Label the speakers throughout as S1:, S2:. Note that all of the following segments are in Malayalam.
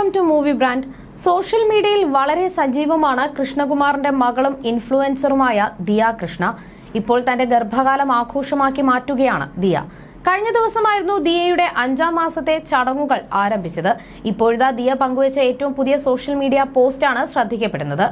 S1: Welcome to movie brand social മീഡിയയിൽ വളരെ സജീവമാണ് കൃഷ്ണകുമാറിന്റെ മകളും ഇൻഫ്ലുവൻസറുമായ ദിയ കൃഷ്ണ. ഇപ്പോൾ തന്റെ ഗർഭകാലം ആഘോഷമാക്കി മാറ്റുകയാണ് ദിയ. കഴിഞ്ഞ ദിവസമായിരുന്നു ദിയയുടെ അഞ്ചാം മാസത്തെ ചടങ്ങുകൾ ആരംഭിച്ചത്. ഇപ്പോഴിതാ ദിയ പങ്കുവച്ച ഏറ്റവും പുതിയ സോഷ്യൽ മീഡിയ പോസ്റ്റാണ് ശ്രദ്ധിക്കപ്പെടുന്നത്.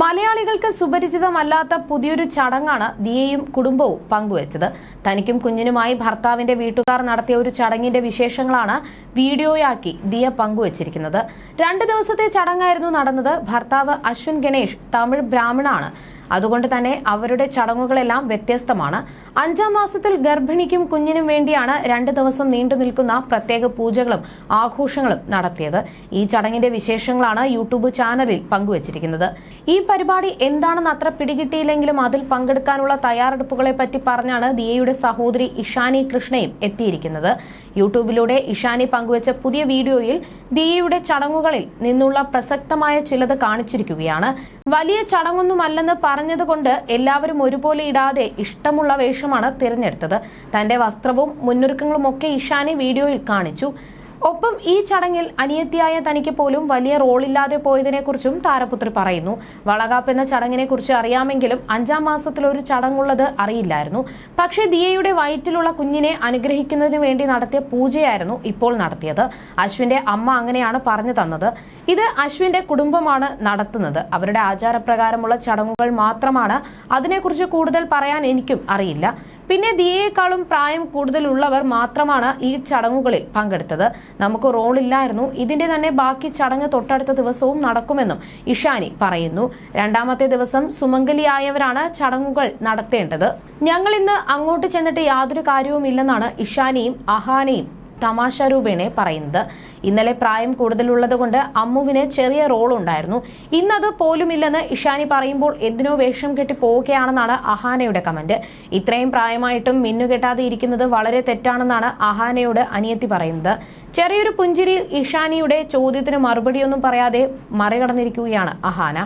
S1: മലയാളികൾക്ക് സുപരിചിതമല്ലാത്ത പുതിയൊരു ചടങ്ങാണ് ദിയയും കുടുംബവും പങ്കുവച്ചത്. തനിക്കും കുഞ്ഞിനുമായി ഭർത്താവിന്റെ വീട്ടുകാർ നടത്തിയ ഒരു ചടങ്ങിന്റെ വിശേഷങ്ങളാണ് വീഡിയോയാക്കി ദിയ പങ്കുവച്ചിരിക്കുന്നത്. രണ്ട് ദിവസത്തെ ചടങ്ങായിരുന്നു നടന്നത്. ഭർത്താവ് അശ്വിൻ ഗണേഷ് തമിഴ് ബ്രാഹ്മണാണ്. അതുകൊണ്ട് തന്നെ അവരുടെ ചടങ്ങുകളെല്ലാം വ്യത്യസ്തമാണ്. അഞ്ചാം മാസത്തിൽ ഗർഭിണിക്കും കുഞ്ഞിനും വേണ്ടിയാണ് രണ്ട് ദിവസം നീണ്ടു നിൽക്കുന്ന പ്രത്യേക പൂജകളും ആഘോഷങ്ങളും നടത്തിയത്. ഈ ചടങ്ങിന്റെ വിശേഷങ്ങളാണ് യൂട്യൂബ് ചാനലിൽ പങ്കുവച്ചിരിക്കുന്നത്. ഈ പരിപാടി എന്താണെന്ന് അത്ര പിടികിട്ടിയില്ലെങ്കിലും അതിൽ പങ്കെടുക്കാനുള്ള തയ്യാറെടുപ്പുകളെ പറ്റി പറഞ്ഞാണ് ദിയയുടെ സഹോദരി ഇഷാനി കൃഷ്ണയും എത്തിയിരിക്കുന്നത്. യൂട്യൂബിലൂടെ ഇഷാനി പങ്കുവച്ച പുതിയ വീഡിയോയിൽ ദിയയുടെ ചടങ്ങുകളിൽ നിന്നുള്ള പ്രസക്തമായ ചിലത് കാണിച്ചിരിക്കുകയാണ്. വലിയ ചടങ്ങൊന്നുമല്ലെന്ന് പറഞ്ഞതുകൊണ്ട് എല്ലാവരും ഒരുപോലെ ഇടാതെ ഇഷ്ടമുള്ള വേഷമാണ് തിരഞ്ഞെടുത്തത്. തന്റെ വസ്ത്രവും മുന്നൊരുക്കങ്ങളും ഒക്കെ ഇഷാനി വീഡിയോയിൽ കാണിച്ചു. ഒപ്പം ഈ ചടങ്ങിൽ അനിയത്തിയായ തനിക്ക് പോലും വലിയ റോളില്ലാതെ പോയതിനെക്കുറിച്ചും താരപുത്രി പറയുന്നു. വളകാപ്പ് എന്ന ചടങ്ങിനെ കുറിച്ച് അറിയാമെങ്കിലും അഞ്ചാം മാസത്തിൽ ഒരു ചടങ്ങുള്ളത് അറിയില്ലായിരുന്നു. പക്ഷേ ദിയയുടെ വയറ്റിലുള്ള കുഞ്ഞിനെ അനുഗ്രഹിക്കുന്നതിന് വേണ്ടി നടത്തിയ പൂജയായിരുന്നു ഇപ്പോൾ നടത്തിയത്. അശ്വിന്റെ അമ്മ അങ്ങനെയാണ് പറഞ്ഞു തന്നത്. ഇത് അശ്വിന്റെ കുടുംബമാണ് നടത്തുന്നത്. അവരുടെ ആചാരപ്രകാരമുള്ള ചടങ്ങുകൾ മാത്രമാണ് അതിനെക്കുറിച്ച് കൂടുതൽ പറയാൻ എനിക്കും അറിയില്ല. പിന്നെ ദിയയെക്കാളും പ്രായം കൂടുതലുള്ളവർ മാത്രമാണ് ഈ ചടങ്ങുകളിൽ പങ്കെടുത്തത്. നമുക്ക് റോളില്ലായിരുന്നു. ഇതിന്റെ തന്നെ ബാക്കി ചടങ്ങ് തൊട്ടടുത്ത ദിവസവും നടക്കുമെന്നും ഇഷാനി പറയുന്നു. രണ്ടാമത്തെ ദിവസം സുമംഗലിയായവരാണ് ചടങ്ങുകൾ നടത്തേണ്ടത്. ഞങ്ങൾ ഇന്ന് അങ്ങോട്ട് ചെന്നിട്ട് യാതൊരു കാര്യവുമില്ലെന്നാണ് ഇഷാനിയും അഹാനയും തമാശ രൂപേണെ പറയുന്നത്. ഇന്നലെ പ്രായം കൂടുതലുള്ളത് കൊണ്ട് അമ്മുവിന് ചെറിയ റോൾ ഉണ്ടായിരുന്നു ഇന്നത് പോലുമില്ലെന്ന് ഇഷാനി പറയുമ്പോൾ എന്തിനോ വേഷം കെട്ടി പോവുകയാണെന്നാണ് അഹാനയുടെ കമന്റ്. ഇത്രയും പ്രായമായിട്ടും മിന്നുകെട്ടാതെ ഇരിക്കുന്നത് വളരെ തെറ്റാണെന്നാണ് അഹാനയോട് അനിയത്തി പറയുന്നത്. ചെറിയൊരു പുഞ്ചിരി ഇഷാനിയുടെ ചോദ്യത്തിന് മറുപടിയൊന്നും പറയാതെ മറികടന്നിരിക്കുകയാണ് അഹാന.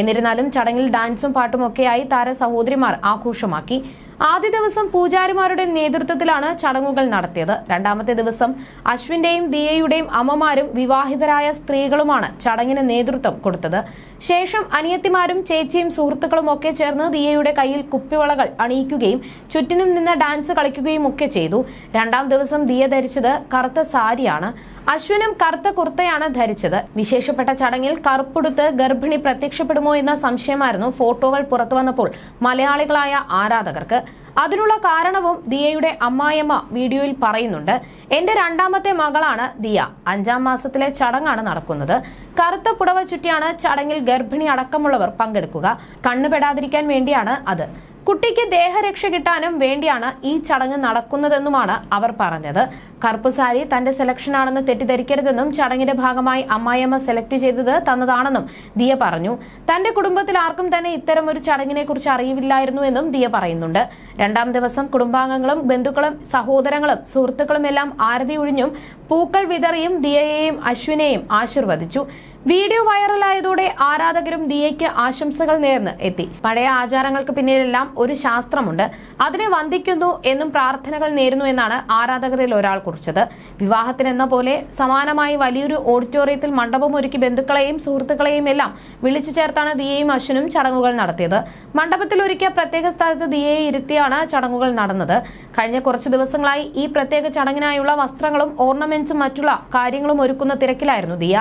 S1: എന്നിരുന്നാലും ചടങ്ങിൽ ഡാൻസും പാട്ടും ഒക്കെയായി താര സഹോദരിമാർ ആഘോഷമാക്കി. ആദ്യ ദിവസം പൂജാരിമാരുടെ നേതൃത്വത്തിലാണ് ചടങ്ങുകൾ നടത്തിയത്. രണ്ടാമത്തെ ദിവസം അശ്വിന്റെയും ദിയയുടെയും അമ്മമാരും വിവാഹിതരായ സ്ത്രീകളുമാണ് ചടങ്ങിന് നേതൃത്വം കൊടുത്തത്. ശേഷം അനിയത്തിമാരും ചേച്ചിയും സുഹൃത്തുക്കളും ഒക്കെ ചേർന്ന് ദിയയുടെ കയ്യിൽ കുപ്പിവളകൾ അണിയിക്കുകയും ചുറ്റിനും നിന്ന് ഡാൻസ് കളിക്കുകയും ഒക്കെ ചെയ്തു. രണ്ടാം ദിവസം ദിയ ധരിച്ചത് കറുത്ത സാരിയാണ്. അശ്വിനും കറുത്ത കുർത്തയാണ് ധരിച്ചത്. വിശേഷപ്പെട്ട ചടങ്ങിൽ കറുപ്പുടുത്ത് ഗർഭിണി പ്രത്യക്ഷപ്പെടുമോ എന്ന സംശയമായിരുന്നു ഫോട്ടോകൾ പുറത്തുവന്നപ്പോൾ മലയാളികളായ ആരാധകർക്ക്. അതിനുള്ള കാരണവും ദിയയുടെ അമ്മായിയമ്മ വീഡിയോയിൽ പറയുന്നുണ്ട്. എന്റെ രണ്ടാമത്തെ മകളാണ് ദിയ. അഞ്ചാം മാസത്തിലെ ചടങ്ങാണ് നടക്കുന്നത്. കറുത്ത പുടവ ചുറ്റിയാണ് ചടങ്ങിൽ ഗർഭിണി അടക്കമുള്ളവർ പങ്കെടുക്കുക. കണ്ണുപെടാതിരിക്കാൻ വേണ്ടിയാണ് അത്. കുട്ടിക്ക് ദേഹരക്ഷ കിട്ടാനും വേണ്ടിയാണ് ഈ ചടങ്ങ് നടക്കുന്നതെന്നുമാണ് അവർ പറഞ്ഞത്. കറുപ്പ് സാരി തന്റെ സെലക്ഷനാണെന്ന് തെറ്റിദ്ധരിക്കരുതെന്നും ചടങ്ങിന്റെ ഭാഗമായി അമ്മായിയമ്മ സെലക്ട് ചെയ്തത് തന്നതാണെന്നും ദിയ പറഞ്ഞു. തന്റെ കുടുംബത്തിൽ ആർക്കും തന്നെ ഇത്തരം ഒരു ചടങ്ങിനെ കുറിച്ച് അറിയില്ലായിരുന്നുവെന്നും ദിയ പറയുന്നുണ്ട്. രണ്ടാം ദിവസം കുടുംബാംഗങ്ങളും ബന്ധുക്കളും സഹോദരങ്ങളും സുഹൃത്തുക്കളും എല്ലാം ആരതി ഒഴിഞ്ഞും പൂക്കൾ വിതറിയും ദിയയെയും അശ്വിനെയും ആശീർവദിച്ചു. വീഡിയോ വൈറലായതോടെ ആരാധകരും ദിയയ്ക്ക് ആശംസകൾ നേർന്ന് എത്തി. പഴയ ആചാരങ്ങൾക്ക് പിന്നിലെല്ലാം ഒരു ശാസ്ത്രമുണ്ട്. അതിനെ വന്ദിക്കുന്നു എന്നും പ്രാർത്ഥനകൾ നേരുന്നു എന്നാണ് ആരാധകരിൽ ഒരാൾ കുറിച്ചത്. വിവാഹത്തിനെന്ന പോലെ സമാനമായി വലിയൊരു ഓഡിറ്റോറിയത്തിൽ മണ്ഡപം ഒരുക്കി ബന്ധുക്കളെയും സുഹൃത്തുക്കളെയും എല്ലാം വിളിച്ചു ചേർത്താണ് ദിയയും അശ്വനും ചടങ്ങുകൾ നടത്തിയത്. മണ്ഡപത്തിൽ ഒരുക്കിയ പ്രത്യേക സ്ഥലത്ത് ദിയയെ ഇരുത്തിയാണ് ചടങ്ങുകൾ നടന്നത്. കഴിഞ്ഞ കുറച്ചു ദിവസങ്ങളായി ഈ പ്രത്യേക ചടങ്ങിനായുള്ള വസ്ത്രങ്ങളും ഓർണമെന്റ്സും മറ്റുള്ള കാര്യങ്ങളും ഒരുക്കുന്ന തിരക്കിലായിരുന്നു ദിയ.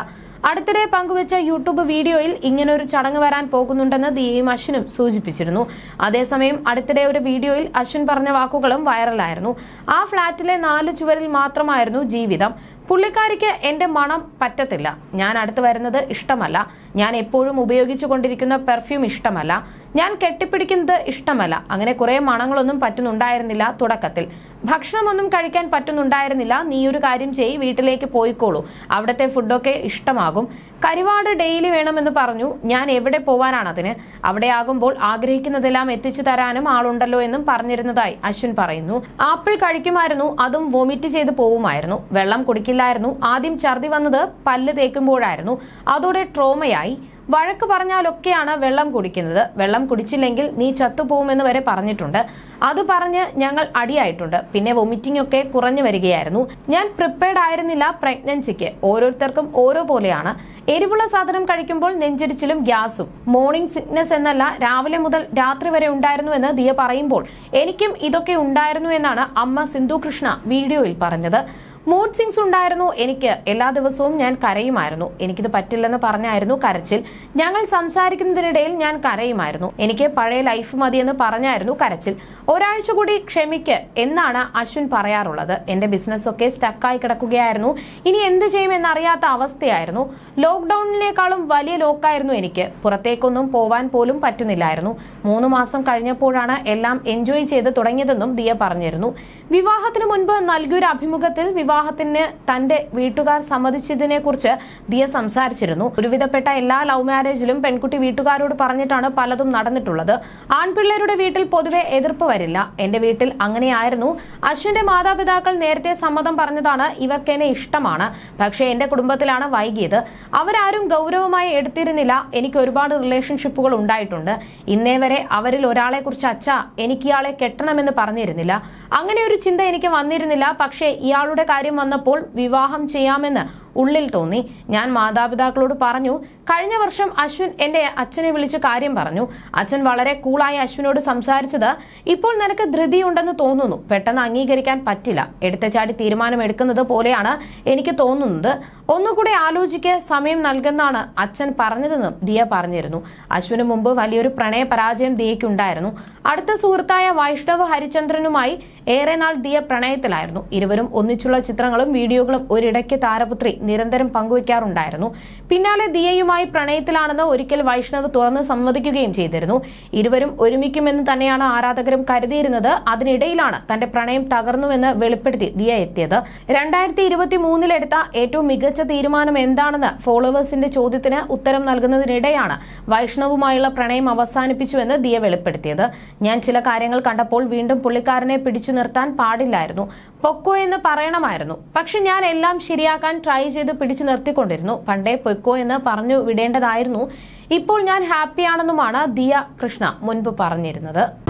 S1: അടുത്തിടെ പങ്കുവച്ച യൂട്യൂബ് വീഡിയോയിൽ ഇങ്ങനൊരു ചടങ്ങ് വരാൻ പോകുന്നുണ്ടെന്ന് ദിയയും അശ്വിനും സൂചിപ്പിച്ചിരുന്നു. അതേസമയം അടുത്തിടെ ഒരു വീഡിയോയിൽ അശ്വിൻ പറഞ്ഞ വാക്കുകളും വൈറലായിരുന്നു. ആ ഫ്ളാറ്റിലെ നാല് ചുവരിൽ മാത്രമായിരുന്നു ജീവിതം. പുള്ളിക്കാരിക്ക് എന്റെ മണം പറ്റത്തില്ല. ഞാൻ അടുത്ത് വരുന്നത് ഇഷ്ടമല്ല. ഞാൻ എപ്പോഴും ഉപയോഗിച്ചു കൊണ്ടിരിക്കുന്ന പെർഫ്യൂം ഇഷ്ടമല്ല. ഞാൻ കെട്ടിപ്പിടിക്കുന്നത് ഇഷ്ടമല്ല. അങ്ങനെ കുറെ മണങ്ങളൊന്നും പറ്റുന്നുണ്ടായിരുന്നില്ല തുടക്കത്തിൽ. ഭക്ഷണമൊന്നും കഴിക്കാൻ പറ്റുന്നുണ്ടായിരുന്നില്ല. നീ ഒരു കാര്യം ചെയ്യ് വീട്ടിലേക്ക് പോയിക്കോളൂ. അവിടുത്തെ ഫുഡൊക്കെ ഇഷ്ടമാകും. കരിവാട് ഡെയിലി വേണമെന്ന് പറഞ്ഞു. ഞാൻ എവിടെ പോവാനാണ് അതിന്? അവിടെ ആകുമ്പോൾ ആഗ്രഹിക്കുന്നതെല്ലാം എത്തിച്ചു തരാനും ആളുണ്ടല്ലോ എന്നും പറഞ്ഞിരുന്നതായി അശ്വിൻ പറയുന്നു. ആപ്പിൾ കഴിക്കുമായിരുന്നു. അതും വൊമിറ്റ് ചെയ്ത് പോവുമായിരുന്നു. വെള്ളം കുടിക്കില്ലായിരുന്നു ആദ്യം ഛർദി വന്നത് പല്ല് തേക്കുമ്പോഴായിരുന്നു. അതോടെ ട്രോമയായി. വഴക്ക് പറഞ്ഞാലൊക്കെയാണ് വെള്ളം കുടിക്കുന്നത്. വെള്ളം കുടിച്ചില്ലെങ്കിൽ നീ ചത്തുപോകുമെന്ന് വരെ പറഞ്ഞിട്ടുണ്ട്. അത് പറഞ്ഞ് ഞങ്ങൾ അടിയായിട്ടുണ്ട്. പിന്നെ വൊമിറ്റിംഗ് ഒക്കെ കുറഞ്ഞു വരികയായിരുന്നു. ഞാൻ പ്രിപ്പയർഡ് ആയിരുന്നില്ല പ്രഗ്നൻസിക്ക്. ഓരോരുത്തർക്കും ഓരോ പോലെയാണ്. എരിവുള്ള സാധനം കഴിക്കുമ്പോൾ നെഞ്ചിടിച്ചിലും ഗ്യാസും. മോർണിംഗ് സിക്നസ് എന്നല്ല രാവിലെ മുതൽ രാത്രി വരെ ഉണ്ടായിരുന്നു എന്ന് ദിയ പറയുമ്പോൾ എനിക്കും ഇതൊക്കെ ഉണ്ടായിരുന്നു എന്നാണ് അമ്മ സിന്ധു കൃഷ്ണ വീഡിയോയിൽ പറഞ്ഞത്. മൂഡ് സിങ്സ് ഉണ്ടായിരുന്നു. എനിക്ക് എല്ലാ ദിവസവും ഞാൻ കരയുമായിരുന്നു. എനിക്കിത് പറ്റില്ലെന്ന് പറഞ്ഞായിരുന്നു കരച്ചിൽ. ഞങ്ങൾ സംസാരിക്കുന്നതിനിടയിൽ ഞാൻ കരയുമായിരുന്നു. എനിക്ക് പഴയ ലൈഫ് മതിയെന്ന് പറഞ്ഞായിരുന്നു കരച്ചിൽ. ഒരാഴ്ച കൂടി ക്ഷമിക്ക് എന്നാണ് അശ്വിൻ പറയാറുള്ളത്. എന്റെ ബിസിനസ് ഒക്കെ സ്റ്റക്കായി കിടക്കുകയായിരുന്നു. ഇനി എന്ത് ചെയ്യുമെന്നറിയാത്ത അവസ്ഥയായിരുന്നു. ലോക്ക്ഡൌണിനേക്കാളും വലിയ ലോക്കായിരുന്നു എനിക്ക്. പുറത്തേക്കൊന്നും പോവാൻ പോലും പറ്റുന്നില്ലായിരുന്നു. മൂന്ന് മാസം കഴിഞ്ഞപ്പോഴാണ് എല്ലാം എൻജോയ് ചെയ്ത് തുടങ്ങിയതെന്നും ദിയ പറഞ്ഞിരുന്നു. വിവാഹത്തിന് മുൻപ് നൽകിയൊരു അഭിമുഖത്തിൽ വിവാഹത്തിന് തന്റെ വീട്ടുകാർ സമ്മതിച്ചതിനെ കുറിച്ച് ദിയ സംസാരിച്ചിരുന്നു. ഒരുവിധപ്പെട്ട എല്ലാ ലവ് മാരേജിലും പെൺകുട്ടി വീട്ടുകാരോട് പറഞ്ഞിട്ടാണ് പലതും നടന്നിട്ടുള്ളത്. ആൺപിള്ളേരുടെ വീട്ടിൽ പൊതുവെ എതിർപ്പ് വരില്ല. എന്റെ വീട്ടിൽ അങ്ങനെയായിരുന്നു. അശ്വിന്റെ മാതാപിതാക്കൾ നേരത്തെ സമ്മതം പറഞ്ഞതാണ്. ഇവർക്കെന്നെ ഇഷ്ടമാണ്. പക്ഷേ എന്റെ കുടുംബത്തിലാണ് വൈകിയത്. അവരാരും ഗൗരവമായി എടുത്തിരുന്നില്ല. എനിക്ക് ഒരുപാട് റിലേഷൻഷിപ്പുകൾ ഉണ്ടായിട്ടുണ്ട്. ഇന്നേ വരെ അവരിൽ ഒരാളെ കുറിച്ച് അച്ഛ എനിക്ക് ഇയാളെ കെട്ടണമെന്ന് പറഞ്ഞിരുന്നില്ല. അങ്ങനെ ഒരു ചിന്ത എനിക്ക് വന്നിരുന്നില്ല. പക്ഷേ ഇയാളുടെ കാര്യം വന്നപ്പോൾ വിവാഹം ചെയ്യാമെന്ന് ഉള്ളിൽ തോന്നി. ഞാൻ മാതാപിതാക്കളോട് പറഞ്ഞു കഴിഞ്ഞ വർഷം അശ്വിൻ എന്റെ അച്ഛനെ വിളിച്ച് കാര്യം പറഞ്ഞു. അച്ഛൻ വളരെ കൂളായി അശ്വിനോട് സംസാരിച്ചത്. ഇപ്പോൾ നിനക്ക് ധൃതിയുണ്ടെന്ന് തോന്നുന്നു. പെട്ടെന്ന് അംഗീകരിക്കാൻ പറ്റില്ല. എടുത്തചാടി തീരുമാനം എടുക്കുന്നത് പോലെയാണ് എനിക്ക് തോന്നുന്നത്. ഒന്നുകൂടി ആലോചിക്ക്. സമയം നൽകുന്നതാണ് അച്ഛൻ പറഞ്ഞതെന്നും ദിയ പറഞ്ഞിരുന്നു. അശ്വിന് മുമ്പ് വലിയൊരു പ്രണയ പരാജയം ദിയയ്ക്കുണ്ടായിരുന്നു. അടുത്ത സുഹൃത്തായ വൈഷ്ണവ് ഹരിചന്ദ്രനുമായി ഏറെ നാൾ ദിയ പ്രണയത്തിലായിരുന്നു. ഇരുവരും ഒന്നിച്ചുള്ള ചിത്രങ്ങളും വീഡിയോകളും ഒരിടയ്ക്ക് താരപുത്രി നിരന്തരം പങ്കുവയ്ക്കാറുണ്ടായിരുന്നു പിന്നാലെ ദിയയുമായി പ്രണയത്തിലാണെന്ന് ഒരിക്കൽ വൈഷ്ണവ് തുറന്ന് സമ്മതിക്കുകയും ചെയ്തിരുന്നു. ഇരുവരും ഒരുമിക്കുമെന്ന് തന്നെയാണ് ആരാധകരും കരുതിയിരുന്നത്. അതിനിടയിലാണ് തന്റെ പ്രണയം തകർന്നുവെന്ന് വെളിപ്പെടുത്തി ദിയ എത്തിയത്. രണ്ടായിരത്തി ഇരുപത്തി മൂന്നിലെടുത്ത ഏറ്റവും മികച്ച തീരുമാനം എന്താണെന്ന് ഫോളോവേഴ്സിന്റെ ചോദ്യത്തിന് ഉത്തരം നൽകുന്നതിനിടെയാണ് വൈഷ്ണവുമായുള്ള പ്രണയം അവസാനിപ്പിച്ചുവെന്ന് ദിയ വെളിപ്പെടുത്തിയത്. ഞാൻ ചില കാര്യങ്ങൾ കണ്ടപ്പോൾ വീണ്ടും പുള്ളിക്കാരനെ പിടിച്ചു നിർത്താൻ പാടില്ലായിരുന്നു. പൊക്കോ എന്ന് പറയണമായിരുന്നു. പക്ഷെ ഞാൻ എല്ലാം ശരിയാക്കാൻ ട്രൈ ചെയ്ത് പിടിച്ചു നിർത്തിക്കൊണ്ടിരുന്നു. പണ്ടേ പൊയ്ക്കോ എന്ന് പറഞ്ഞു വിടേണ്ടതായിരുന്നു. ഇപ്പോൾ ഞാൻ ഹാപ്പിയാണെന്നുമാണ് ദിയ കൃഷ്ണ മുൻപ് പറഞ്ഞിരുന്നത്.